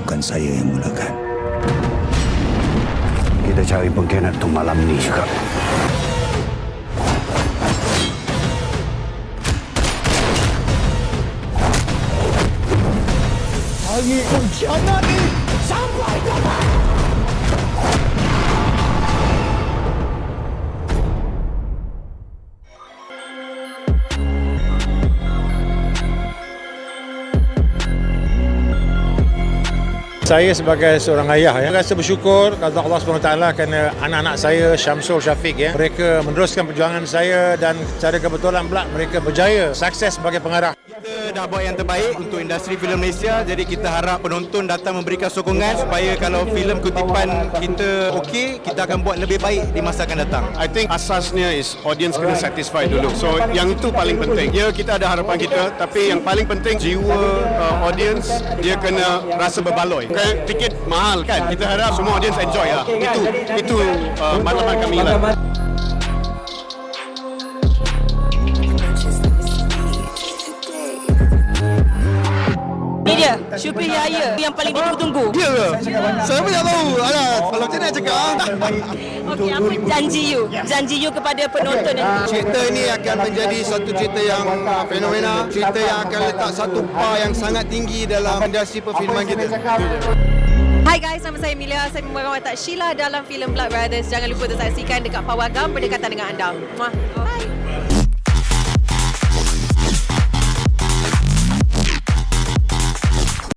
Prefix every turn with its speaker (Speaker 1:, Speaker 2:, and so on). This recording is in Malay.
Speaker 1: bukan saya yang mulakan.
Speaker 2: Kita cari pengkhianat tu malam ni juga.
Speaker 3: Saya sebagai seorang ayah ya, rasa bersyukur kepada Allah SWT kerana anak-anak saya Syamsul Syafiq ya, mereka meneruskan perjuangan saya dan secara kebetulan pula mereka berjaya sukses sebagai pengarah.
Speaker 4: Dah buat yang terbaik untuk industri filem Malaysia jadi kita harap penonton datang memberikan sokongan supaya kalau filem kutipan kita okey kita akan buat lebih baik di masa akan datang.
Speaker 5: I think asasnya is audience kena satisfied dulu. So yang itu paling penting. Ya kita ada harapan kita tapi yang paling penting jiwa uh, audience dia kena rasa berbaloi. Kan tiket mahal kan. Kita harap semua audience enjoy lah. Itu itu uh, matlamat kami lah.
Speaker 6: Dia, Syukri Yahya yang paling ditunggu-tunggu.
Speaker 4: Dia ke? Saya pun tak tahu. Alah, kalau macam mana cakap? ah?
Speaker 6: Okey, apa janji you? Janji you kepada penonton ni.
Speaker 4: Cerita ini akan menjadi satu cerita yang fenomena, cerita yang akan letak satu par yang sangat tinggi dalam industri perfilman kita.
Speaker 7: Hai guys, nama saya Emilia. Saya membawa watak Sheila dalam filem Blood Brothers. Jangan lupa untuk saksikan dekat Pawagam berdekatan dengan anda. Muah.